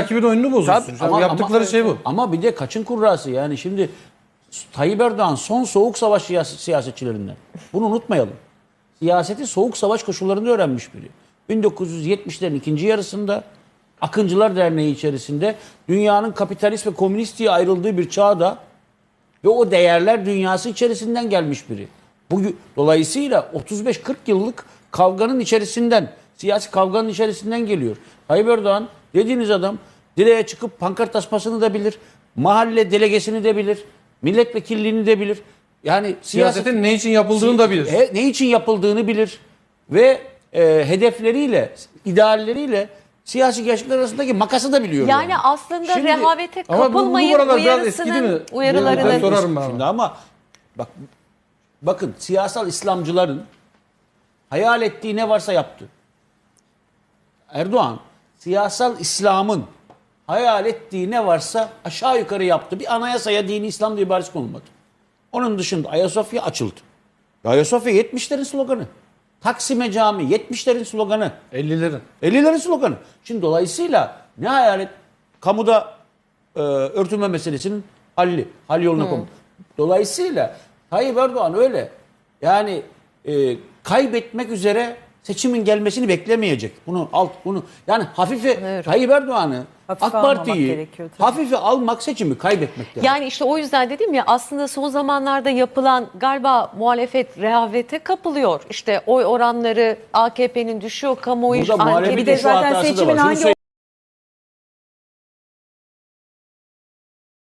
Rakibin oyununu bozuyorsun. Tabii, an yaptıkları şey bu. Ama bir de kaçın kurrası yani şimdi Tayyip Erdoğan son soğuk savaş siyasetçilerinden. Bunu unutmayalım. Siyaseti soğuk savaş koşullarında öğrenmiş biri. 1970'lerin ikinci yarısında Akıncılar Derneği içerisinde dünyanın kapitalist ve komünist diye ayrıldığı bir çağda ve o değerler dünyası içerisinden gelmiş biri. Bugün dolayısıyla 35-40 yıllık kavganın içerisinden, siyasi kavganın içerisinden geliyor. Tayyip Erdoğan dediğiniz adam direğe çıkıp pankart asmasını da bilir. Mahalle delegesini de bilir. Milletvekilliğini de bilir. Yani siyaset, Siyasetin ne için yapıldığını da bilir. Ne için yapıldığını bilir. Ve e, hedefleriyle, idealleriyle siyasi gerçekler arasındaki makası da biliyor. Yani aslında Şimdi- rehavete Ama bu- bu kapılmayın uyarısının Ben uyarılarının sorarım ben. Şimdi ama bak bakın siyasal İslamcıların hayal ettiği ne varsa yaptı. Erdoğan siyasal İslam'ın hayal ettiği ne varsa aşağı yukarı yaptı. Bir anayasaya dini İslam diye ibaresi konulmadı. Onun dışında Ayasofya açıldı. Ayasofya 70'lerin sloganı. Taksim'e cami 70'lerin sloganı. 50'lerin. 50'lerin sloganı. Şimdi dolayısıyla ne hayal et? Kamuda e, örtülme meselesinin halli. Hal yoluna konu. Dolayısıyla Tayyip Erdoğan öyle. Yani e, kaybetmek üzere seçimin gelmesini beklemeyecek. Bunu alt bunu yani hafife Evet. Tayyip Erdoğan'ı Hafife AK Parti'yi hafife almak seçimi kaybetmek demek. Yani işte o yüzden dedim ya aslında son zamanlarda yapılan galiba muhalefet rehavete kapılıyor. İşte oy oranları AKP'nin düşüyor kamuoyu bir de zaten seçimin hangi.